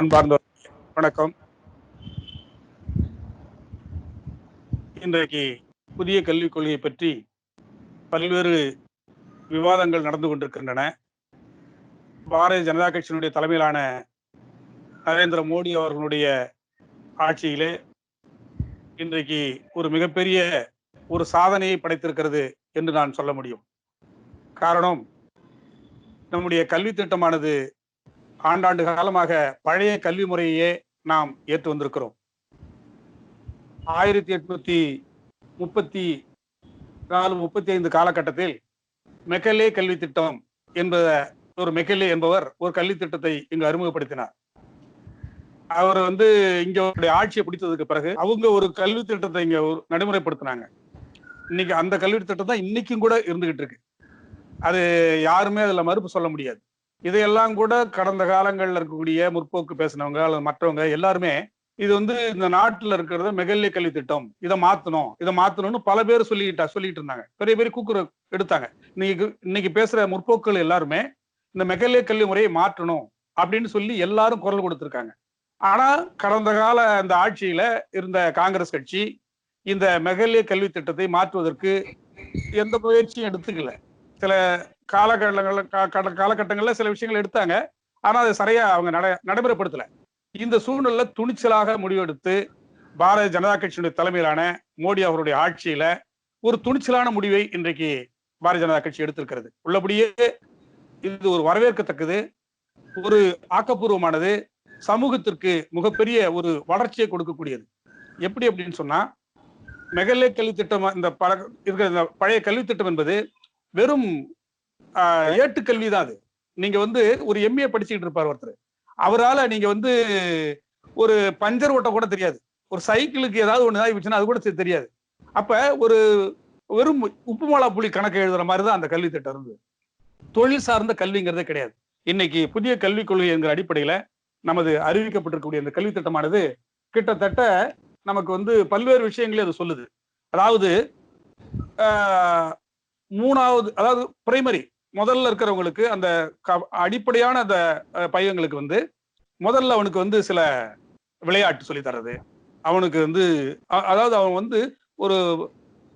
அன்பார்ந்தோர் வணக்கம். இன்றைக்கு புதிய கல்விக் கொள்கையை பற்றி பல்வேறு விவாதங்கள் நடந்து கொண்டிருக்கின்றன. பாரதிய ஜனதா கட்சியினுடைய தலைமையிலான நரேந்திர மோடி அவர்களுடைய ஆட்சியிலே இன்றைக்கு ஒரு மிகப்பெரிய ஒரு சாதனையை படைத்திருக்கிறது என்று நான் சொல்ல முடியும். காரணம் நம்முடைய கல்வி திட்டமானது ஆண்டாண்டு காலமாக பழைய கல்வி முறையே நாம் ஏற்று வந்திருக்கிறோம். ஆயிரத்தி எட்நூத்தி முப்பத்தி நாலு முப்பத்தி ஐந்து காலகட்டத்தில் மெக்கல்லே கல்வி திட்டம் என்பத ஒரு மெக்கல்லே என்பவர் ஒரு கல்வி திட்டத்தை இங்கு அறிமுகப்படுத்தினார். அவர் வந்து இங்க ஆட்சியை பிடித்ததுக்கு பிறகு அவங்க ஒரு கல்வி திட்டத்தை இங்க ஒரு நடைமுறைப்படுத்தினாங்க. இன்னைக்கு அந்த கல்வி திட்டம் தான் இன்னைக்கும் கூட இருந்துகிட்டு இருக்கு. அது யாருமே அதுல மறுப்பு சொல்ல முடியாது. இதையெல்லாம் கூட கடந்த காலங்களில் இருக்கக்கூடிய முற்போக்கு பேசினவங்க அல்லது மற்றவங்க எல்லாருமே இது வந்து இந்த நாட்டில் இருக்கிறத மெகல்ய கல்வி திட்டம் இதை மாத்தணும் இதை மாத்தணும்னு பல பேர் சொல்லிக்கிட்டா சொல்லிட்டு இருந்தாங்க. பெரிய பெரிய கூக்குற எடுத்தாங்க. இன்னைக்கு இன்னைக்கு பேசுற முற்போக்குகள் எல்லாருமே இந்த மெகல்ய கல்வி முறையை மாற்றணும் அப்படின்னு சொல்லி எல்லாரும் குரல் கொடுத்துருக்காங்க. ஆனா கடந்த கால அந்த ஆட்சியில இருந்த காங்கிரஸ் கட்சி இந்த மெகல்ய கல்வி திட்டத்தை மாற்றுவதற்கு எந்த முயற்சியும் எடுத்துக்கல. சில காலகட்டங்கள்ல காலகட்டங்களில் சில விஷயங்கள் எடுத்தாங்க. ஆனா அதை சரியா அவங்க நட நடைமுறைப்படுத்தலை. இந்த சூழ்நிலை துணிச்சலாக முடிவெடுத்து பாரதிய ஜனதா கட்சியினுடைய தலைமையிலான மோடி அவருடைய ஆட்சியில ஒரு துணிச்சலான முடிவை இன்றைக்கு பாரதிய ஜனதா கட்சி எடுத்திருக்கிறது. உள்ளபடியே இது ஒரு வரவேற்கத்தக்கது. ஒரு ஆக்கப்பூர்வமானது. சமூகத்திற்கு மிகப்பெரிய ஒரு வளர்ச்சியை கொடுக்கக்கூடியது. எப்படி அப்படின்னு சொன்னா மெகலே கல்வி திட்டம் இந்த பல இருக்கிற இந்த பழைய கல்வி திட்டம் என்பது வெறும் ஏட்டுக்கல்வி தான் அது. நீங்க வந்து ஒரு எம்ஏ படிச்சுக்கிட்டு இருப்பார் ஒருத்தர். அவரால் நீங்க வந்து ஒரு பஞ்சர் ஓட்ட கூட தெரியாது. ஒரு சைக்கிளுக்கு ஏதாவது ஒன்று ஆகிடுச்சுன்னா அது கூட தெரியாது. அப்ப ஒரு வெறும் உப்பு மிளகா புளி கணக்கு எழுதுற மாதிரி தான் அந்த கல்வி திட்டம் இருந்தது. தொழில் சார்ந்த கல்விங்கிறதே கிடையாது. இன்னைக்கு புதிய கல்விக் கொள்கை என்கிற அடிப்படையில நமது அறிவிக்கப்பட்டிருக்கக்கூடிய இந்த கல்வி திட்டமானது கிட்டத்தட்ட நமக்கு வந்து பல்வேறு விஷயங்களே அது சொல்லுது. அதாவது மூணாவது அதாவது பிரைமரி முதல்ல இருக்கிறவங்களுக்கு அந்த அடிப்படையான அந்த பையங்களுக்கு வந்து முதல்ல அவனுக்கு வந்து சில விளையாட்டு சொல்லி தர்றது. அவனுக்கு வந்து அதாவது அவன் வந்து ஒரு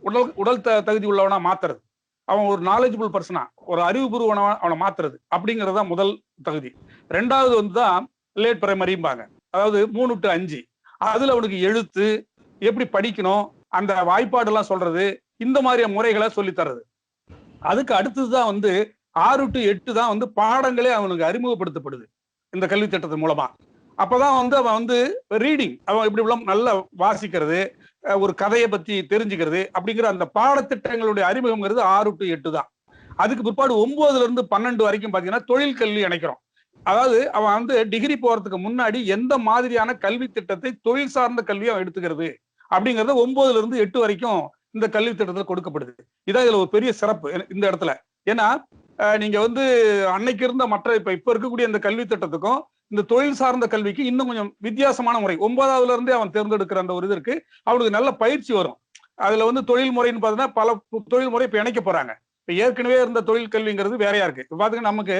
உடல் உடல் த தகுதி உள்ளவனா மாத்துறது. அவன் ஒரு நாலேஜபிள் பர்சனா ஒரு அறிவுபூர்வனா அவனை மாத்துறது. அப்படிங்கிறது தான் முதல் தகுதி. ரெண்டாவது வந்து தான் லேட் பிரைமரிம்பாங்க அதாவது மூணு டு அஞ்சு. அதுல அவனுக்கு எழுத்து எப்படி படிக்கணும் அந்த வாய்ப்பாடு எல்லாம் சொல்றது இந்த மாதிரி முறைகளை சொல்லி தர்றது. அதுக்கு அடுத்ததுதான் வந்து ஆறு டு எட்டு தான் வந்து பாடங்களே அவனுக்கு அறிமுகப்படுத்தப்படுது இந்த கல்வி திட்டத்தின் மூலமா. அப்பதான் வந்து அவன் வந்து ரீடிங் அவன் இப்படி நல்லா வாசிக்கிறது ஒரு கதையை பத்தி தெரிஞ்சுக்கிறது அப்படிங்கிற அந்த பாடத்திட்டங்களுடைய அறிமுகங்கிறது ஆறு டு எட்டு தான். அதுக்கு பிற்பாடு ஒன்பதுல இருந்து பன்னெண்டு வரைக்கும் பாத்தீங்கன்னா தொழில் கல்வி இணைக்கிறோம் அதாவது அவன் வந்து டிகிரி போறதுக்கு முன்னாடி எந்த மாதிரியான கல்வி திட்டத்தை தொழில் சார்ந்த கல்வியை அவன் எடுத்துக்கிறது அப்படிங்கறத ஒன்பதுல இருந்து எட்டு வரைக்கும் இந்த கல்வி திட்டத்தில் கொடுக்கப்படுது. இதான் இதுல ஒரு பெரிய சிறப்பு இந்த இடத்துல. ஏன்னா நீங்க வந்து அன்னைக்கு இருந்த மற்ற இப்ப இப்ப இருக்கக்கூடிய இந்த கல்வி திட்டத்துக்கும் இந்த தொழில் சார்ந்த கல்விக்கு இன்னும் கொஞ்சம் வித்தியாசமான முறை. ஒன்பதாவதுல இருந்தே அவன் தேர்ந்தெடுக்கிற அந்த ஒரு இது இருக்கு. அவனுக்கு நல்ல பயிற்சி வரும். அதுல வந்து தொழில் முறைன்னு பாத்தீங்கன்னா பல தொழில் முறை இப்ப இணைக்க போறாங்க. இப்ப ஏற்கனவே இருந்த தொழில் கல்விங்கிறது வேறையா இருக்கு. இப்ப பாத்தீங்கன்னா நமக்கு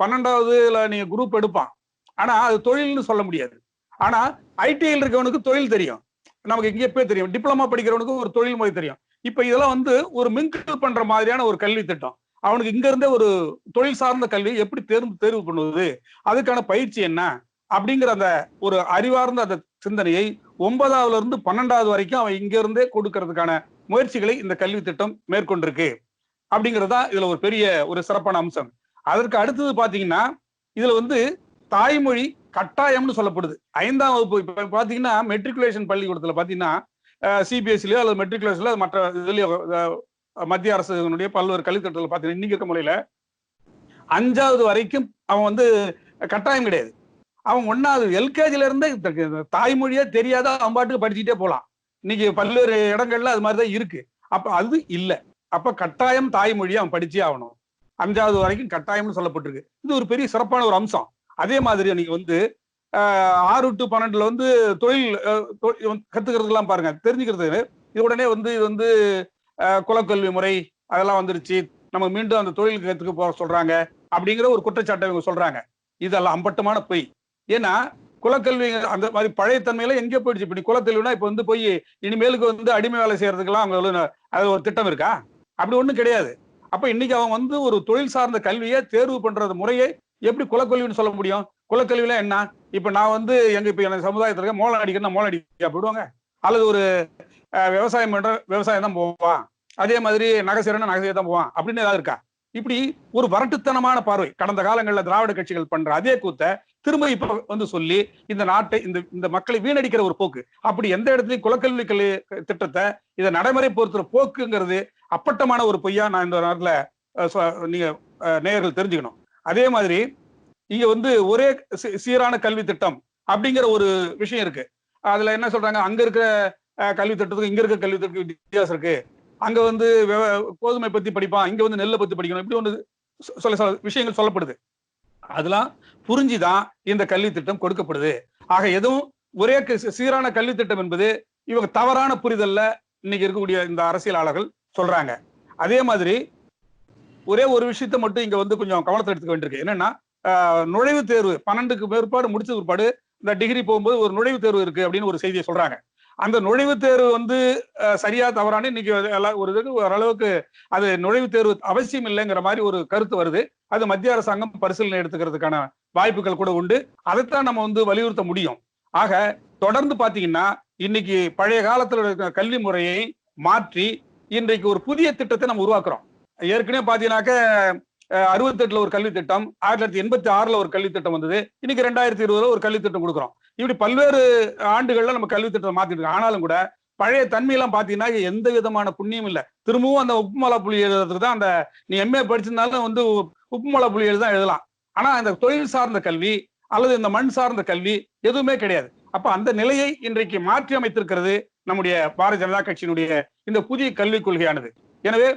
பன்னெண்டாவதுல நீங்க குரூப் எடுப்பான். ஆனா அது தொழில்னு சொல்ல முடியாது. ஆனா ஐடிஐல இருக்கவனுக்கு தொழில் தெரியும். நமக்கு இங்கே போய் தெரியும். டிப்ளமா படிக்கிறவனுக்கு ஒரு தொழில் முறை தெரியும். இப்ப இதெல்லாம் வந்து ஒரு மிங்கிள் பண்ற மாதிரியான ஒரு கல்வி திட்டம். அவனுக்கு இங்க இருந்தே ஒரு தொழில் சார்ந்த கல்வியை எப்படி தேர்வு தேர்வு பண்ணுவது அதுக்கான பயிற்சி என்ன அப்படிங்கிற அந்த ஒரு அறிவார்ந்த அந்த சிந்தனையை ஒன்பதாவதுல இருந்து பன்னெண்டாவது வரைக்கும் அவன் இங்க இருந்தே கொடுக்கறதுக்கான முயற்சிகளை இந்த கல்வி திட்டம் மேற்கொண்டிருக்கு. அப்படிங்கறதா இதுல ஒரு பெரிய ஒரு சிறப்பான அம்சம். அதற்கு அடுத்தது பாத்தீங்கன்னா இதுல வந்து தாய்மொழி கட்டாயம்னு சொல்லப்படுது. ஐந்தாம் வகுப்பு இப்ப பாத்தீங்கன்னா மெட்ரிகுலேஷன் பள்ளிக்கூடத்துல பாத்தீங்கன்னா சிபிஎஸ்சிலயோ அல்லது மெட்ரிகுலேஷன்ல மற்ற இதுலயோ மத்திய அரசுடைய பல்வேறு கல்வித்திட்டத்தில் பாத்தீங்கன்னா இன்னைக்கு இருக்க முறையில அஞ்சாவது வரைக்கும் அவன் வந்து கட்டாயம் கிடையாது. அவன் ஒன்னாவது எல்கேஜில இருந்தே தாய்மொழியே தெரியாத அவன் பாட்டுக்கு படிச்சுட்டே போலாம். இன்னைக்கு பல்வேறு இடங்கள்ல அது மாதிரிதான் இருக்கு. அப்ப அது இல்லை. அப்ப கட்டாயம் தாய்மொழியை அவன் படிச்சே ஆகணும். அஞ்சாவது வரைக்கும் கட்டாயம்னு சொல்லப்பட்டிருக்கு. இது ஒரு பெரிய சிறப்பான ஒரு அம்சம். அதே மாதிரி நீங்க வந்து ஆறு டு பன்னெண்டுல வந்து தொழில் கத்துக்கிறதுலாம் பாருங்க தெரிஞ்சுக்கிறது இது உடனே வந்து இது வந்து குலக்கல்வி முறை அதெல்லாம் வந்துருச்சு. நம்ம மீண்டும் அந்த தொழில் கத்துக்க போக சொல்றாங்க அப்படிங்கிற ஒரு குற்றச்சாட்டை இவங்க சொல்றாங்க. இதெல்லாம் அம்பட்டமான பொய். ஏன்னா குலக்கல்வி அந்த மாதிரி பழைய தன்மையில எங்கே போயிடுச்சு. இப்படி குலக்கல்வினா இப்ப வந்து போய் இனிமேலுக்கு வந்து அடிமை வேலை செய்யறதுக்கெல்லாம் அவங்க அது ஒரு திட்டம் இருக்கா? அப்படி ஒண்ணும் கிடையாது. அப்ப இன்னைக்கு அவன் வந்து ஒரு தொழில் சார்ந்த கல்வியை தேர்வு பண்றது முறையை எப்படி குலக்கல்வின்னு சொல்ல முடியும்? குலக்கல்வியில என்ன? இப்ப நான் வந்து எங்க இப்ப எனக்கு சமுதாயத்துல இருக்க மோளம் அடிக்கிறேன் மோளம் அடிக்க போயிடுவாங்க அல்லது ஒரு விவசாயம் பண்ற விவசாயம் தான் போவான். அதே மாதிரி நகைசீரன் நகைசீர தான் போவான். அப்படின்னு ஏதாவது இருக்கா? இப்படி ஒரு வரட்டுத்தனமான பார்வை. கடந்த காலங்களில் திராவிட கட்சிகள் பண்ற அதே கூத்த திரும்ப இப்ப வந்து சொல்லி இந்த நாட்டை இந்த இந்த மக்களை வீணடிக்கிற ஒரு போக்கு. அப்படி எந்த இடத்துலயும் குலக்கல்வி கல்வி திட்டத்தை இதை நடைமுறை பொறுத்துற போக்குங்கிறது அப்பட்டமான ஒரு பொய்யா நான் இந்த நேரத்துல நீங்க நேயர்கள் தெரிஞ்சுக்கணும். அதே மாதிரி இங்க வந்து ஒரே சீ- சீரான கல்வி திட்டம் அப்படிங்கிற ஒரு விஷயம் இருக்கு. அதுல என்ன சொல்றாங்க? அங்க இருக்கிற கல்வி திட்டத்துக்கும் இங்க இருக்கிற கல்வி திட்டத்துக்கு வித்தியாசம் இருக்கு. அங்க வந்து கோதுமை பத்தி படிப்பான் இங்க வந்து நெல்லை பத்தி படிக்கணும் இப்படி ஒன்று சொ- சொல்ல சொல்ல விஷயங்கள் சொல்லப்படுது. அதெல்லாம் புரிஞ்சுதான் இந்த கல்வி திட்டம் கொடுக்கப்படுது? ஆக எதுவும் ஒரே சீரான கல்வி திட்டம் என்பது இவங்க தவறான புரிதல்ல இன்னைக்கு இருக்கக்கூடிய இந்த அரசியலாளர்கள் சொல்றாங்க. அதே மாதிரி ஒரே ஒரு விஷயத்த மட்டும் இங்க வந்து கொஞ்சம் கவனத்தை எடுத்துக்க வேண்டியிருக்கு. என்னன்னா நுழைவுத் தேர்வு பன்னெண்டுக்கு மேற்பாடு முடிச்ச பிற்பாடு இந்த டிகிரி போகும்போது ஒரு நுழைவுத் தேர்வு இருக்கு அப்படின்னு ஒரு செய்தியை சொல்றாங்க. அந்த நுழைவுத் தேர்வு வந்து சரியா தவறானு இன்னைக்கு எல்லா- ஒரு இதுக்கு ஓரளவுக்கு அது நுழைவுத் தேர்வு அவசியம் இல்லைங்கிற மாதிரி ஒரு கருத்து வருது. அது மத்திய அரசாங்கம் பரிசீலனை எடுத்துக்கிறதுக்கான வாய்ப்புகள் கூட உண்டு. அதைத்தான் நம்ம வந்து வலியுறுத்த முடியும். ஆக தொடர்ந்து பாத்தீங்கன்னா இன்னைக்கு பழைய காலத்துல இருக்கிற கல்வி முறையை மாற்றி இன்றைக்கு ஒரு புதிய திட்டத்தை நம்ம உருவாக்குறோம். ஏற்கனவே பாத்தீங்கன்னாக்க அறுபத்தி எட்டுல ஒரு கல்வி திட்டம் ஆயிரத்தி தொள்ளாயிரத்தி எண்பத்தி ஆறுல ஒரு கல்வி திட்டம் வந்தது. இன்னைக்கு ரெண்டாயிரத்தி இருபதுல ஒரு கல்வி திட்டம் கொடுக்குறோம். இப்படி பல்வேறு ஆண்டுகள்ல நம்ம கல்வி திட்டத்தை மாத்திட்டு இருக்கோம். ஆனாலும் கூட பழைய தன்மையெல்லாம் பாத்தீங்கன்னா எந்த விதமான புண்ணியம் இல்லை. திரும்பவும் அந்த உப்புமலா புள்ளி எழுதுறதுக்கு தான் அந்த நீ எம்ஏ படிச்சிருந்தாலும் வந்து உப்புமலா புள்ளி தான் எழுதலாம். ஆனா இந்த தொழில் சார்ந்த கல்வி அல்லது இந்த மண் சார்ந்த கல்வி எதுவுமே கிடையாது. அப்ப அந்த நிலையை இன்றைக்கு மாற்றி அமைத்திருக்கிறது நம்முடைய பாரதிய ஜனதா கட்சியினுடைய இந்த புதிய கல்விக் கொள்கையானது. எனவே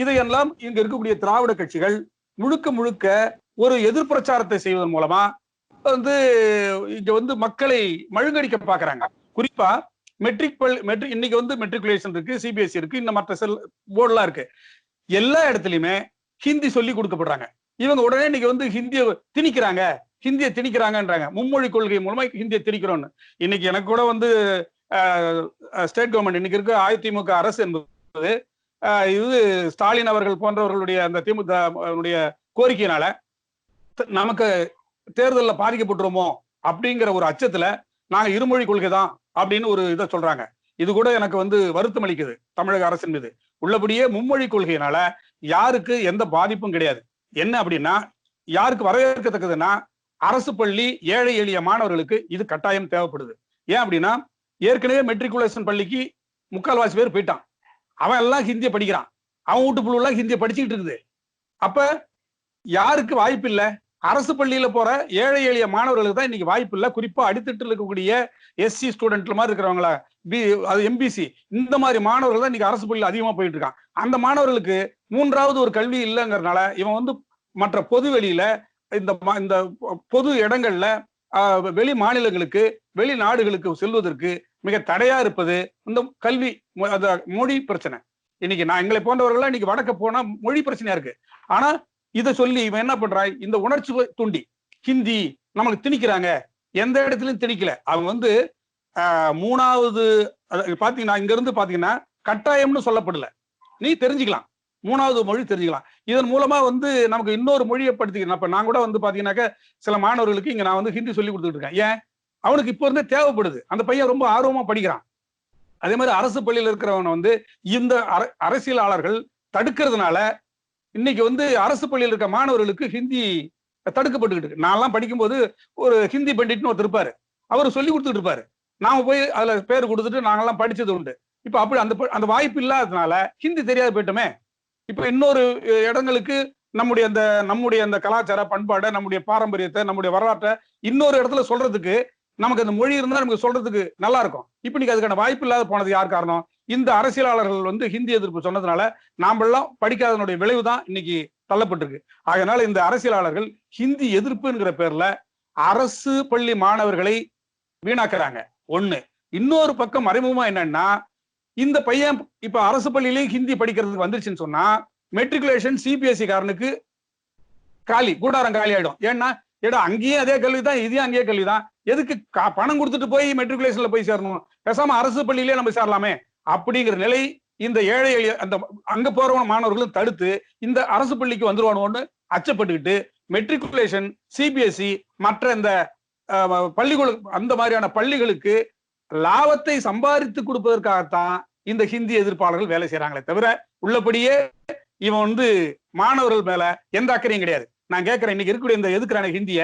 இதையெல்லாம் இங்க இருக்கக்கூடிய திராவிட கட்சிகள் முழுக்க முழுக்க ஒரு எதிர்பிரச்சாரத்தை செய்வதன் மூலமா வந்து இங்க வந்து மக்களை மழுங்கடிக்க பாக்குறாங்க குறிப்பா மெட்ரிக் பள்ளி மெட்ரிக் இன்னைக்கு வந்து மெட்ரிகுலேஷன் இருக்கு சிபிஎஸ்சி இருக்கு இந்த மற்ற செல் போர்டுலாம் இருக்கு. எல்லா இடத்துலயுமே ஹிந்தி சொல்லி கொடுக்கப்படுறாங்க. இவங்க உடனே இன்னைக்கு வந்து ஹிந்தியை திணிக்கிறாங்க. ஹிந்தியை திணிக்கிறாங்கன்றாங்க. மும்மொழி கொள்கை மூலமா ஹிந்தியை திணிக்கிறோம்னு இன்னைக்கு எனக்கு கூட வந்து ஸ்டேட் கவர்மெண்ட் இன்னைக்கு இருக்க அதிமுக அரசு என்பது இது ஸ்டாலின் அவர்கள் போன்றவர்களுடைய அந்த திமுக கோரிக்கையினால நமக்கு தேர்தலில் பாதிக்கப்பட்டுருமோ அப்படிங்கிற ஒரு அச்சத்துல நாங்க இருமொழி கொள்கை தான் அப்படின்னு ஒரு இதை சொல்றாங்க. இது கூட எனக்கு வந்து வருத்தம் அளிக்குது தமிழக அரசின் மீது. உள்ளபடியே மும்மொழி கொள்கையினால யாருக்கு எந்த பாதிப்பும் கிடையாது. என்ன அப்படின்னா யாருக்கு வரவேற்கத்தக்கதுன்னா அரசு பள்ளி ஏழை எளிய மாணவர்களுக்கு இது கட்டாயம் தேவைப்படுது. ஏன் அப்படின்னா ஏற்கனவே மெட்ரிகுலேஷன் பள்ளிக்கு முக்கால்வாசி பேர் போயிட்டான். அவன் எல்லாம் ஹிந்தியை படிக்கிறான். அவன் வீட்டு புள்ள ஹிந்தியை படிச்சுக்கிட்டு இருக்குது. அப்ப யாருக்கு வாய்ப்பு இல்லை? அரசு பள்ளியில போற ஏழை எளிய மாணவர்களுக்கு தான் இன்னைக்கு வாய்ப்பு இல்லை. குறிப்பா அடித்தட்டில் இருக்கக்கூடிய எஸ்சி ஸ்டூடெண்ட்ல மாதிரி இருக்கிறவங்களா பி அது எம்பிசி இந்த மாதிரி மாணவர்கள் தான் இன்னைக்கு அரசு பள்ளியில் அதிகமா போயிட்டு இருக்கான். அந்த மாணவர்களுக்கு மூன்றாவது ஒரு கல்வி இல்லைங்கிறதுனால இவன் வந்து மற்ற பொது வெளியில இந்த இந்த பொது இடங்கள்ல வெளி மாநிலங்களுக்கு வெளி நாடுகளுக்கு செல்வதற்கு மிக தடையா இருப்பது இந்த கல்வி மொ- மொழி பிரச்சனை. இன்னைக்கு நான் எங்களை போன்றவர்கள் இன்னைக்கு வடக்க போனா மொழி பிரச்சனையா இருக்கு. ஆனா இதை சொல்லி இவன் என்ன பண்றான்? இந்த உணர்ச்சி தூண்டி ஹிந்தி நமக்கு திணிக்கிறாங்க. எந்த இடத்துலயும் திணிக்கல. அவங்க வந்து மூணாவது அதாவது பாத்தீங்கன்னா இங்க இருந்து பாத்தீங்கன்னா கட்டாயம்னு சொல்லப்படல. நீ தெரிஞ்சுக்கலாம். மூணாவது மொழி தெரிஞ்சுக்கலாம். இதன் மூலமா வந்து நமக்கு இன்னொரு மொழியை படுத்திக்கிறேன் அப்ப நான் கூட வந்து பாத்தீங்கன்னாக்க சில மாணவர்களுக்கு இங்க நான் வந்து ஹிந்தி சொல்லி கொடுத்துட்டு இருக்கேன். ஏன்? அவனுக்கு இப்போ இருந்தே தேவைப்படுது. அந்த பையன் ரொம்ப ஆர்வமா படிக்கிறான். அதே மாதிரி அரசு பள்ளியில் இருக்கிறவனை வந்து இந்த அர- அரசியலாளர்கள் தடுக்கிறதுனால இன்னைக்கு வந்து அரசு பள்ளியில் இருக்க மாணவர்களுக்கு ஹிந்தி தடுக்கப்பட்டுக்கிட்டு நான்லாம் படிக்கும்போது ஒரு ஹிந்தி பண்டிட்னு ஒருத்தர் இருப்பாரு. அவர் சொல்லி கொடுத்துட்டு இருப்பாரு. நாம போய் அதுல பேர் கொடுத்துட்டு நாங்கெல்லாம் படிச்சது உண்டு. இப்ப அப்படி அந்த ப- அந்த வாய்ப்பு இல்லாததுனால ஹிந்தி தெரியாது போயிட்டோமே. இப்ப இன்னொரு இடங்களுக்கு நம்முடைய அந்த நம்முடைய அந்த கலாச்சார பண்பாடை நம்முடைய பாரம்பரியத்தை நம்முடைய வரலாற்றை இன்னொரு இடத்துல சொல்றதுக்கு நமக்கு அந்த மொழி இருந்தால் நமக்கு சொல்றதுக்கு நல்லா இருக்கும். இப்ப இன்னைக்கு அதுக்கான வாய்ப்பு இல்லாத போனது யார் காரணம்? இந்த அரசியலாளர்கள் வந்து ஹிந்தி எதிர்ப்பு சொன்னதுனால நாமெல்லாம் படிக்காதனுடைய விளைவு தான் இன்னைக்கு தள்ளப்பட்டிருக்கு. அதனால இந்த அரசியலாளர்கள் ஹிந்தி எதிர்ப்புங்கிற பேர்ல அரசு பள்ளி மாணவர்களை வீணாக்குறாங்க. ஒண்ணு. இன்னொரு பக்கம் மறைமுகமா என்னன்னா இந்த பையன் இப்ப அரசு பள்ளியிலேயும் ஹிந்தி படிக்கிறதுக்கு வந்துருச்சுன்னு சொன்னா மெட்ரிகுலேஷன் சிபிஎஸ்சி காரனுக்கு காலி கூடாரம் காலி ஆயிடும். ஏன்னா ஏடா அங்கேயும் அதே கல்வி தான் இதையும் அங்கேயே கல்வி தான் எதுக்கு கா- பணம் கொடுத்துட்டு போய் மெட்ரிகுலேஷன்ல போய் சேரணும்? பேசாம அரசு பள்ளியிலே நம்ம சேரலாமே? அப்படிங்கிற நிலை இந்த ஏழை எளிய அந்த அங்க போறவன மாணவர்களும் தடுத்து இந்த அரசு பள்ளிக்கு வந்துருவானோன்னு அச்சப்பட்டுக்கிட்டு மெட்ரிகுலேஷன் சிபிஎஸ்இ மற்ற இந்த அஹ், அந்த மாதிரியான பள்ளிகளுக்கு லாபத்தை சம்பாதித்து கொடுப்பதற்காகத்தான் இந்த ஹிந்தி எதிர்ப்பாளர்கள் வேலை செய்யறாங்களே தவிர உள்ளபடியே இவன் வந்து மாணவர்கள் மேல எந்த அக்கறையும் கிடையாது. நான் கேட்கிறேன் இன்னைக்கு இருக்கக்கூடிய இந்த எதுக்குறான ஹிந்திய?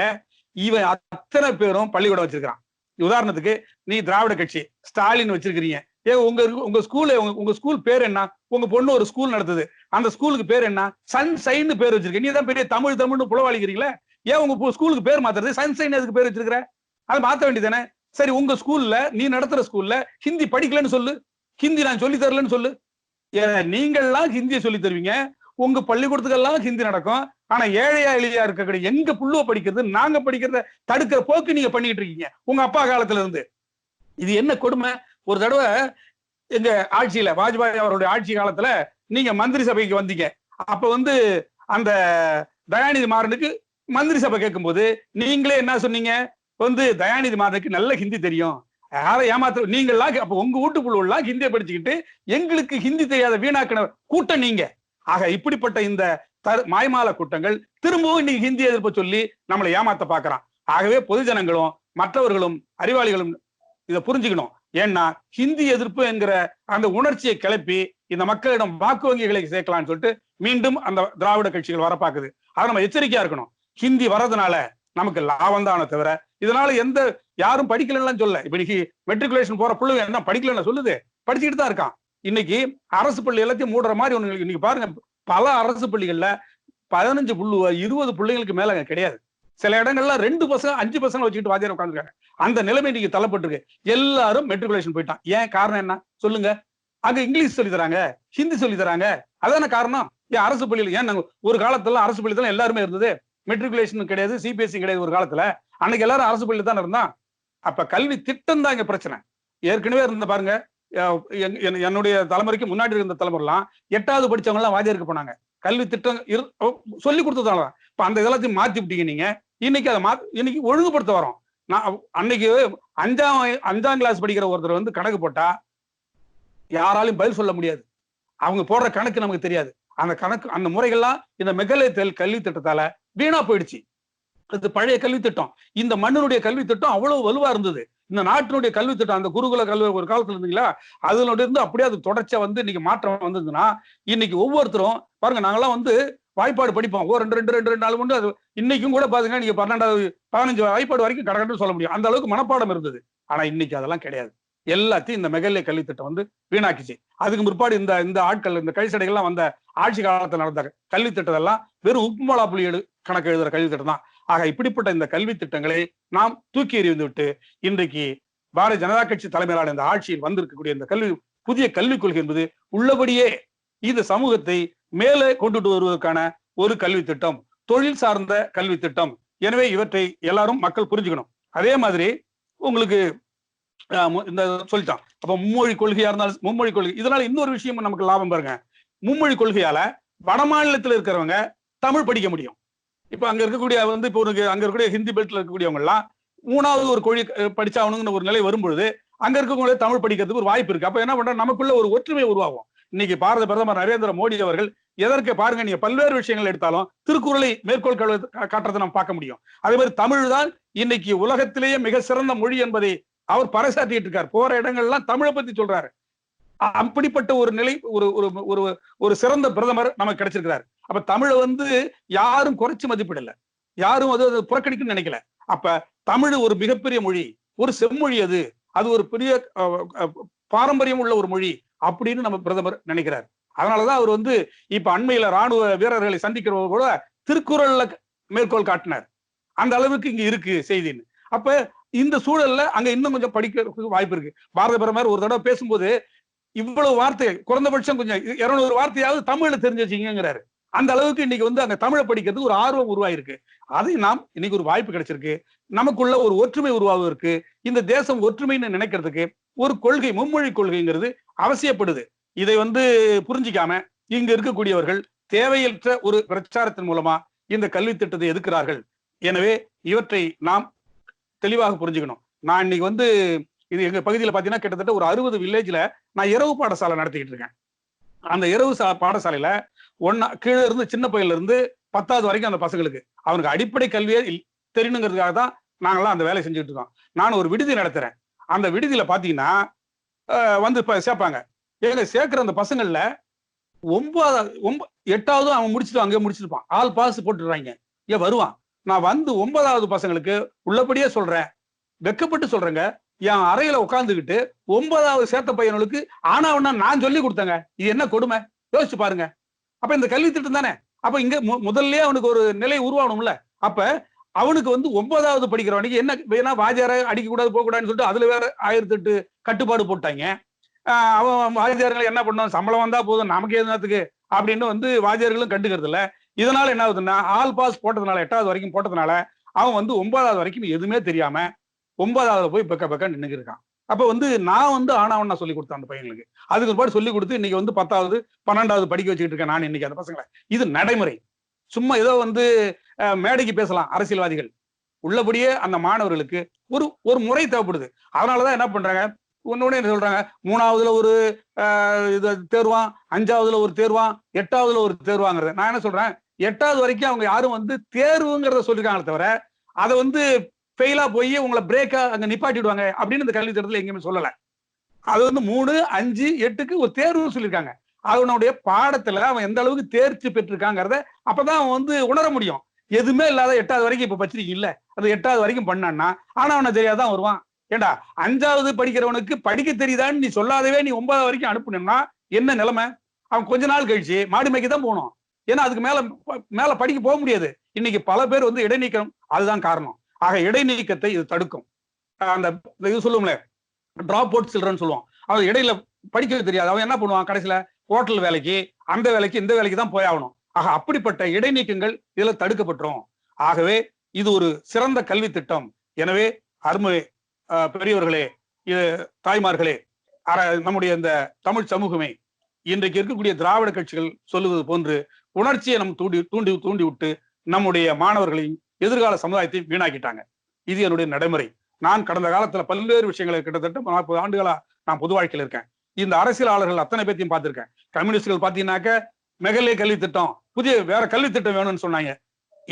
இவன் அத்தனை பேரும் பள்ளிக்கூடம் வச்சிருக்கான் உதாரணத்துக்கு நீ திராவிட கட்சி ஸ்டாலின் வச்சிருக்கிறீங்க. ஏ உங்க உங்க ஸ்கூல் உங்க ஸ்கூல் பேர் என்ன? உங்க பொண்ணு ஒரு ஸ்கூல் நடத்துது. அந்த ஸ்கூலுக்கு பேர் என்ன? சன் சன்சைன் பேர் வச்சிருக்க. நீ தான் பெரிய தமிழ் தமிழ்னு புலவாளிக்கிறீங்களே? ஏன் உங்க ஸ்கூலுக்கு பேர் மாத்துறது? சன் சைன் அதுக்கு பேர் வச்சிருக்கிற? அதை மாத்த வேண்டியதானே சரி உங்க ஸ்கூல்ல நீ நடத்துற ஸ்கூல்ல ஹிந்தி படிக்கலன்னு சொல்லு. ஹிந்தி நான் சொல்லி தரலன்னு சொல்லு. நீங்கள்லாம் ஹிந்தியை சொல்லி தருவீங்க. உங்க பள்ளிக்கூடத்துக்கெல்லாம் ஹிந்தி நடக்கும். ஆனா ஏழையா எளியா இருக்கக்கூடிய எங்க புள்ளுவ படிக்கிறது நாங்க படிக்கிறத தடுக்கிற போக்கு நீங்க பண்ணிட்டு இருக்கீங்க. உங்க அப்பா காலத்துல இருந்து இது என்ன கொடுமை? ஒரு தடவை எங்க ஆட்சியில வாஜ்பாய் அவருடைய ஆட்சி காலத்துல நீங்க மந்திரி சபைக்கு வந்தீங்க. அப்ப வந்து அந்த தயாநிதி மாறனுக்கு மந்திரி சபை கேட்கும்போது நீங்களே என்ன சொன்னீங்க? வந்து தயாநிதி மாறனுக்கு நல்ல ஹிந்தி தெரியும். யாரை ஏமாத்த நீங்கள்லாம் அப்ப உங்க வீட்டுக்குள்ள ஹிந்தியை படிச்சுக்கிட்டு எங்களுக்கு ஹிந்தி தெரியாத வீணாக்கின கூட்டம் நீங்க. ஆக இப்படிப்பட்ட இந்த தரு மாய்மால கூட்டங்கள் திரும்பவும் இன்னைக்கு ஹிந்தி எதிர்ப்பு சொல்லி நம்மளை ஏமாத்த பாக்குறான். ஆகவே பொதுஜனங்களும் மற்றவர்களும் அறிவாளிகளும் இதை புரிஞ்சுக்கணும். ஏன்னா ஹிந்தி எதிர்ப்பு என்கிற அந்த உணர்ச்சியை கிளப்பி இந்த மக்களிடம் வாக்கு வங்கிகளை சேர்க்கலாம்னு சொல்லிட்டு மீண்டும் அந்த திராவிட கட்சிகள் வர பாக்குது. அதை நம்ம எச்சரிக்கையா இருக்கணும். ஹிந்தி வர்றதுனால நமக்கு லாபம் தானே தவிர இதனால எந்த யாரும் படிக்கலன்னு சொல்ல. இப்ப இன்னைக்கு மெட்ரிகுலேஷன் போற பிள்ளைங்க என்ன படிக்கலன்னு சொல்லுது? படிச்சுக்கிட்டு தான் இருக்கான். இன்னைக்கு அரசு பள்ளி எல்லாத்தையும் மூடுற மாதிரி ஒன்று இன்னைக்கு பாருங்க பல அரசு பள்ளிகள்ல பதினஞ்சு புள்ளு இருபது பிள்ளைங்களுக்கு மேல கிடையாது. சில இடங்கள்ல ரெண்டு பசங்க அஞ்சு பசங்க வச்சுக்கிட்டு வாத்தியார் உட்காந்துருக்காங்க அந்த நிலைமை இன்னைக்கு தள்ளப்பட்டிருக்கு. எல்லாரும் மெட்ரிகுலேஷன் போயிட்டான். ஏன் காரணம் என்ன? சொல்லுங்க. அங்க இங்கிலீஷ் சொல்லி தராங்க ஹிந்தி சொல்லி தராங்க. அதான காரணம்? ஏன் அரசு பள்ளியில் ஏன் நாங்க ஒரு காலத்துல அரசு பள்ளி தான் எல்லாருமே இருந்தது? மெட்ரிகுலேஷன் கிடையாது சிபிஎஸ்சி கிடையாது ஒரு காலத்துல. அன்னைக்கு எல்லாரும் அரசு பள்ளியில தான் இருந்தான்? அப்ப கல்வி திட்டம் தான் இங்க பிரச்சனை. ஏற்கனவே இருந்த பாருங்க என்னுடைய தலைமுறைக்கு முன்னாடி இருந்த தலைமுறைலாம் எட்டாவது படிச்சவங்க எல்லாம் வாத்தியாருக்கு போனாங்க. கல்வி திட்டம் இரு சொல்லி கொடுத்ததால தான். இப்போ அந்த இதெல்லாத்தையும் மாற்றி விட்டீங்க நீங்க. இன்னைக்கு அதை மா இன்னைக்கு ஒழுங்குபடுத்த வரோம். நான் அன்னைக்கு அஞ்சாம் அஞ்சாம் கிளாஸ் படிக்கிற ஒருத்தர் வந்து கணக்கு போட்டா யாராலையும் பதில் சொல்ல முடியாது. அவங்க போடுற கணக்கு நமக்கு தெரியாது. அந்த கணக்கு அந்த முறைகள்லாம் இந்த மெகலை தெல் கல்வி திட்டத்தால வீணா போயிடுச்சு. இது பழைய கல்வி திட்டம். இந்த மண்ணினுடைய கல்வி திட்டம் அவ்வளவு வலுவா இருந்தது. இந்த நாட்டினுடைய கல்வி திட்டம் அந்த குருகுல கல்வி ஒரு காலத்துல இருந்தீங்களா? அதுல இருந்து அப்படியே அது தொடர்ச்சியா வந்து இன்னைக்கு மாற்றம் வந்ததுன்னா இன்னைக்கு ஒவ்வொருத்தரும் பாருங்க நாங்கெல்லாம் வந்து வாய்ப்பாடு படிப்போம். ஓ ரெண்டு ரெண்டு ரெண்டு ரெண்டு நாலு உண்டு அது இன்னைக்கும் கூட பாத்தீங்கன்னா நீங்க பன்னெண்டாவது பதினஞ்சு வாய்ப்பாடு வரைக்கும் கடகடன்னு சொல்ல முடியும். அந்த அளவுக்கு மனப்பாடம் இருந்தது. ஆனா இன்னைக்கு அதெல்லாம் கிடையாது. எல்லாத்தையும் இந்த மெகல்லே கல்வி திட்டம் வந்து வீணாக்கிச்சு. அதுக்கு முற்பாடு இந்த இந்த ஆட்கள் இந்த கழிச்சடைகள்லாம் வந்த ஆட்சி காலத்தில் நடந்த கல்வி திட்டத்தெல்லாம் வெறும் உப்புமலா புள்ளி எடு கணக்கு எழுதுற கல்வி திட்டம் தான் ஆக இப்படிப்பட்ட இந்த கல்வி திட்டங்களை நாம் தூக்கி எறிந்து விட்டு இன்றைக்கு பாரதிய ஜனதா கட்சி தலைமையிலான இந்த ஆட்சியில் வந்திருக்கக்கூடிய இந்த கல்வி புதிய கல்விக் கொள்கை என்பது உள்ளபடியே இந்த சமூகத்தை மேலே கொண்டுட்டு வருவதற்கான ஒரு கல்வி திட்டம் தொழில் சார்ந்த கல்வி திட்டம். எனவே இவற்றை எல்லாரும் மக்கள் புரிஞ்சுக்கணும். அதே மாதிரி உங்களுக்கு இந்த சொல்லிட்டான். அப்ப மும்மொழி கொள்கையா இருந்தாலும் மும்மொழி கொள்கை. இதனால இன்னொரு விஷயம் நமக்கு லாபம் பாருங்க. மும்மொழி கொள்கையால வட மாநிலத்தில் இருக்கிறவங்க தமிழ் படிக்க முடியும். இப்ப அங்க இருக்கக்கூடிய வந்து இப்போ உனக்கு அங்க இருக்கக்கூடிய ஹிந்தி பெல்ட்ல இருக்கக்கூடியவங்க எல்லாம் மூணாவது ஒரு கொழி அஹ், படிச்சாகணுங்கிற ஒரு நிலை வரும்பொழுது அங்க இருக்கவங்களே தமிழ் படிக்கிறதுக்கு ஒரு வாய்ப்பு இருக்கு. அப்ப என்ன பண்ற நமக்குள்ள ஒரு ஒற்றுமை உருவாகும். இன்னைக்கு பாரத பிரதமர் நரேந்திர மோடி அவர்கள் எதற்கு பாருங்க நீங்க பல்வேறு விஷயங்கள் எடுத்தாலும் திருக்குறளை மேற்கோள் காட்டுறதை நம்ம பார்க்க முடியும். அதே மாதிரி தமிழ் தான் இன்னைக்கு உலகத்திலேயே மிக சிறந்த மொழி என்பதை அவர் பறைசாட்டிட்டு இருக்கார். போற இடங்கள்லாம் தமிழை பத்தி சொல்றாரு. அப்படிப்பட்ட ஒரு நிலை ஒரு ஒரு ஒரு ஒரு சிறந்த பிரதமர் நமக்கு கிடைச்சிருக்கிறார். அப்ப தமிழை வந்து யாரும் குறைச்சு மதிப்பிடல. யாரும் அது அது புறக்கணிக்கணும்னு நினைக்கல. அப்ப தமிழ் ஒரு மிகப்பெரிய மொழி. ஒரு செம்மொழி அது. அது ஒரு பெரிய பாரம்பரியம் உள்ள ஒரு மொழி அப்படின்னு நம்ம பிரதமர் நினைக்கிறார். அதனாலதான் அவர் வந்து இப்ப அண்மையில ராணுவ வீரர்களை சந்திக்கிற கூட திருக்குறள்ல மேற்கோள் காட்டினார். அந்த அளவுக்கு இங்க இருக்கு செய்தின்னு. அப்ப இந்த சூழல்ல அங்க இன்னும் கொஞ்சம் படிக்கிறதுக்கு வாய்ப்பு இருக்கு. பாரத பிரதமர் ஒரு தடவை பேசும்போது இவ்வளவு வார்த்தை குறைந்தபட்சம் கொஞ்சம் இருநூறு வார்த்தையாவது தமிழ்ல தெரிஞ்சு வச்சுங்கிறாரு அந்த அளவுக்கு இன்னைக்கு வந்து அங்க தமிழை படிக்கிறதுக்கு ஒரு ஆர்வம் உருவாயிருக்கு. அதை நாம் இன்னைக்கு ஒரு வாய்ப்பு கிடைச்சிருக்கு. நமக்குள்ள ஒரு ஒற்றுமை உருவாவதற்கு இந்த தேசம் ஒற்றுமைன்னு நினைக்கிறதுக்கு ஒரு கொள்கை மும்மொழி கொள்கைங்கிறது அவசியப்படுது. இதை வந்து புரிஞ்சிக்காம இங்க இருக்கக்கூடியவர்கள் தேவையற்ற ஒரு பிரச்சாரத்தின் மூலமா இந்த கல்வி திட்டத்தை எதுக்கிறார்கள்? எனவே இவற்றை நாம் தெளிவாக புரிஞ்சுக்கணும். நான் இன்னைக்கு வந்து இது எங்க பகுதியில் பாத்தீங்கன்னா கிட்டத்தட்ட ஒரு அறுபது வில்லேஜ்ல நான் இரவு பாடசாலை நடத்திக்கிட்டு இருக்கேன். அந்த இரவு பாடசாலையில ஒன்னா கீழே இருந்து சின்ன பையில இருந்து பத்தாவது வரைக்கும் அந்த பசங்களுக்கு. அவனுக்கு அடிப்படை கல்வியே இல்- தெரியணுங்கிறதுக்காக தான் நாங்களாம் அந்த வேலையை செஞ்சுட்டு இருக்கோம். நான் ஒரு விடுதி நடத்துறேன். அந்த விடுதியில பாத்தீங்கன்னா வந்து இப்ப சேர்ப்பாங்க. ஏங்க சேர்க்கிற அந்த பசங்கள்ல ஒன்பதாவது ஒன்ப எட்டாவது அவன் முடிச்சுட்டு அங்கேயே முடிச்சிருப்பான். ஆள் பாஸ் போட்டுடுறாங்க. ஏன் வருவான்? நான் வந்து ஒன்பதாவது பசங்களுக்கு உள்ளபடியே சொல்றேன். வெக்கப்பட்டு சொல்றேங்க. என் அறையில உட்காந்துக்கிட்டு ஒன்பதாவது சேர்த்த பையனுக்கு ஆனாவனா நான் சொல்லி கொடுத்தேங்க. இது என்ன கொடுமை? யோசிச்சு பாருங்க. அப்ப இந்த கல்வி திட்டம் தானே? அப்ப இங்க மு- முதல்லயே அவனுக்கு ஒரு நிலை உருவாகணும்ல. அப்ப அவனுக்கு வந்து ஒன்பதாவது படிக்கிறவனுக்கு என்ன வேணா வாஜார அடிக்க கூடாது போக கூடாதுன்னு சொல்லிட்டு அதுல வேற ஆயிரத்தி எட்டு கட்டுப்பாடு போட்டாங்க. அவன் வாத்தியார்கள் என்ன பண்ணும்? சம்பளம் வந்தா போதும். நமக்கு எதுனத்துக்கு அப்படின்னு வந்து வாத்தியார்களும் கண்டுக்கிறது இல்ல இதனால என்ன ஆகுதுன்னா ஆல் பாஸ் போட்டதுனால எட்டாவது வரைக்கும் போட்டதுனால அவன் வந்து ஒன்பதாவது வரைக்கும் எதுவுமே தெரியாம ஒன்பதாவது போய் பெக்க பெக்க நின்றுக்கிருக்கான் இருக்கான் அப்ப வந்து நான் வந்து ஆனாவன் நான் சொல்லி கொடுத்தேன் அந்த பையங்களுக்கு அதுக்கு ஒரு பாடு சொல்லி கொடுத்து இன்னைக்கு வந்து பத்தாவது பன்னெண்டாவது படிக்க வச்சுக்கிட்டு இருக்கேன் நான் இன்னைக்கு அந்த பசங்களை. இது நடைமுறை. சும்மா ஏதோ வந்து மேடைக்கு பேசலாம் அரசியல்வாதிகள். உள்ளபடியே அந்த மாணவர்களுக்கு ஒரு ஒரு முறை தேவைப்படுது. அதனாலதான் என்ன பண்றாங்க? ஒன்னொன்னு என்ன சொல்றாங்க? மூணாவதுல ஒரு இது தேர்வான் அஞ்சாவதுல ஒரு தேர்வான் எட்டாவதுல ஒரு தேர்வாங்கிறது. நான் என்ன சொல்றேன்? எட்டாவது வரைக்கும் அவங்க யாரும் வந்து தேர்வுங்கிறத சொல்லியிருக்காங்களே தவிர அதை வந்து ஃபெயிலா போய் உங்களை பிரேக்கா அங்க நிப்பாட்டிடுவாங்க அப்படின்னு இந்த கல்வி திட்டத்துல எங்கேயுமே சொல்லல. அது வந்து மூணு அஞ்சு எட்டுக்கு ஒரு தேர்வு சொல்லியிருக்காங்க. அவனுடைய பாடத்துல அவன் எந்த அளவுக்கு தேர்ச்சி பெற்றிருக்காங்கிறத அப்பதான் அவன் வந்து உணர முடியும். எதுவுமே இல்லாத எட்டாவது வரைக்கும் இப்ப பச்சிரிக்கை இல்ல. அது எட்டாவது வரைக்கும் பண்ணான்னா ஆனா அவனை தெரியாதான் வருவான். ஏண்டா அஞ்சாவது படிக்கிறவனுக்கு படிக்க தெரியுதான்னு நீ சொல்லாதவே நீ ஒன்பதாவது வரைக்கும் அனுப்புனோம்னா என்ன நிலைமை? அவன் கொஞ்ச நாள் கழிச்சு மாடு மேய்க்கு தான் போகணும். ஏன்னா அதுக்கு மேல மேல படிக்க போக முடியாது. இன்னைக்கு பல பேர் வந்து இடைநீக்கம் அதுதான் காரணம். ஆக இடைநீக்கத்தை இது தடுக்கும். அந்த இது சொல்லுவோம்ல டிராப் அவுட் சில்ட்ரன் சொல்லுவான். அவன் இடையில படிக்க தெரியாது. அவன் என்ன பண்ணுவான்? கடைசியில ஹோட்டல் வேலைக்கு அந்த வேலைக்கு இந்த வேலைக்கு தான் போய் ஆகணும். ஆக அப்படிப்பட்ட இடைநீக்கங்கள் இதுல தடுக்கப்பட்டுரும். ஆகவே இது ஒரு சிறந்த கல்வி திட்டம். எனவே அருமை ஆஹ் பெரியவர்களே இது தாய்மார்களே நம்முடைய இந்த தமிழ் சமூகமே இன்றைக்கு இருக்கக்கூடிய திராவிட கட்சிகள் சொல்லுவது போன்று உணர்ச்சியை நம் தூண்டி தூண்டி தூண்டி விட்டு நம்முடைய மாணவர்களையும் எதிர்கால சமுதாயத்தையும் வீணாக்கிட்டாங்க. இது என்னுடைய நடைமுறை. நான் கடந்த காலத்துல பல்வேறு விஷயங்களை கிட்டத்தட்ட நாற்பது ஆண்டுகளா நான் பொது வாழ்க்கையில் இருக்கேன். இந்த அரசியலாளர்கள் அத்தனை பேத்தையும் பார்த்திருக்கேன். கம்யூனிஸ்டுகள் பாத்தீங்கன்னாக்க மெகலே கல்வி திட்டம். புதிய வேற கல்வி திட்டம் வேணும்னு சொன்னாங்க.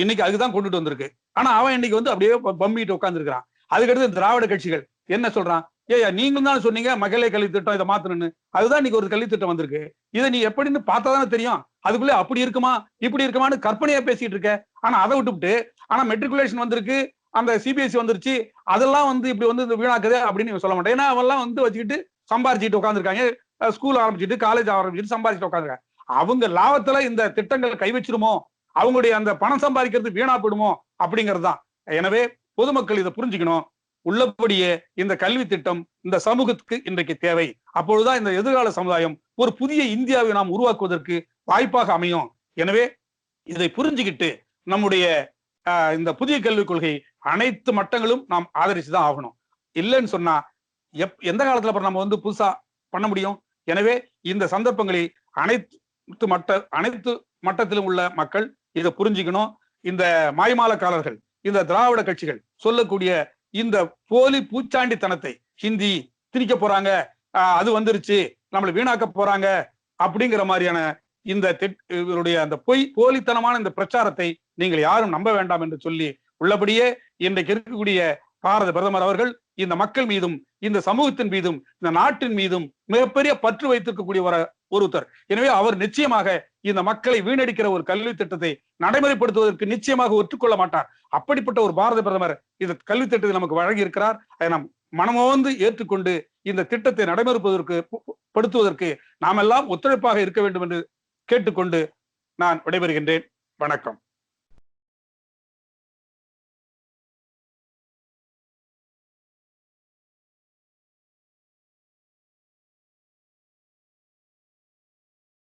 இன்னைக்கு அதுதான் கொண்டுட்டு வந்திருக்கு. ஆனா அவன் இன்னைக்கு வந்து அப்படியே பம்பிட்டு உட்காந்துருக்கிறான் அதுக்கடுத்து திராவிட கட்சிகள் என்ன சொல்றான்? ஏய்யா நீங்களும் தான் சொன்னீங்க மகளே கல்வி திட்டம் இதை மாத்தணும்னு. அதுதான் இன்னைக்கு ஒரு கல்வி திட்டம் வந்திருக்கு. இதை நீ எப்படின்னு பார்த்தா தானே தெரியும். அதுக்குள்ளே அப்படி இருக்குமா இப்படி இருக்குமான்னு கற்பனையா பேசிட்டு இருக்க. ஆனா அதை விட்டுவிட்டு ஆனா மெட்ரிகுலேஷன் வந்திருக்கு அந்த சிபிஎஸ்சி வந்துருச்சு அதெல்லாம் வந்து இப்படி வந்து இந்த வீணாக்குது அப்படின்னு சொல்ல மாட்டேன் ஏன்னா அவெல்லாம் வந்து வச்சுக்கிட்டு சம்பாரிச்சுட்டு உட்காந்துருக்காங்க ஸ்கூல் ஆரம்பிச்சுட்டு காலேஜ் ஆரம்பிச்சுட்டு சம்பாரிச்சுட்டு உட்காந்துருக்காங்க அவங்க லாபத்துல இந்த திட்டங்கள் கை வச்சிருமோ அவங்களுடைய அந்த பணம் சம்பாதிக்கிறது வீணா போயிடுமோ அப்படிங்கிறது தான் எனவே பொதுமக்கள் இதை புரிஞ்சுக்கணும். உள்ளபடியே இந்த கல்வி திட்டம் இந்த சமூகத்துக்கு இன்றைக்கு தேவை. அப்பொழுதுதான் இந்த எதிர்கால சமுதாயம் ஒரு புதிய இந்தியாவை நாம் உருவாக்குவதற்கு வாய்ப்பாக அமையும். எனவே இதை புரிஞ்சுக்கிட்டு நம்முடைய இந்த புதிய கல்விக் கொள்கை அனைத்து மட்டங்களும் நாம் ஆதரிச்சுதான் ஆகணும். இல்லைன்னு சொன்னா எப் எந்த காலத்துல அப்புறம் நம்ம வந்து புதுசா பண்ண முடியும்? எனவே இந்த சந்தர்ப்பங்களை அனைத்து மட்ட அனைத்து மட்டத்திலும் உள்ள மக்கள் இதை புரிஞ்சுக்கணும். இந்த மாய்மாலக்காரர்கள் இந்த திராவிட கட்சிகள் சொல்லக்கூடிய இந்த போலி பூச்சாண்டித்தனத்தை ஹிந்தி திணிக்க போறாங்க. ஆஹ் அது வந்துருச்சு நம்மளை வீணாக்க போறாங்க அப்படிங்கிற மாதிரியான இந்த திட்- இவருடைய அந்த பொய் போலித்தனமான இந்த பிரச்சாரத்தை நீங்கள் யாரும் நம்ப வேண்டாம் என்று சொல்லி உள்ளபடியே இன்றைக்கு இருக்கக்கூடிய பாரத பிரதமர் அவர்கள் இந்த மக்கள் மீதும் இந்த சமூகத்தின் மீதும் இந்த நாட்டின் மீதும் மிகப்பெரிய பற்று வைத்திருக்கக்கூடிய ஒரு ஒருத்தர். எனவே அவர் நிச்சயமாக இந்த மக்களை வீணடிக்கிற ஒரு கல்வி திட்டத்தை நடைமுறைப்படுத்துவதற்கு நிச்சயமாக ஒற்றுக்கொள்ள மாட்டார். அப்படிப்பட்ட ஒரு பாரத பிரதமர் இந்த கல்வி திட்டத்தை நமக்கு வழங்கி இருக்கிறார் அதை நாம் மனமோந்து ஏற்றுக்கொண்டு இந்த திட்டத்தை நடைமுறைப்பதற்கு படுத்துவதற்கு நாம் எல்லாம் ஒத்துழைப்பாக இருக்க வேண்டும் என்று கேட்டுக்கொண்டு நான் விடைபெறுகின்றேன். வணக்கம்.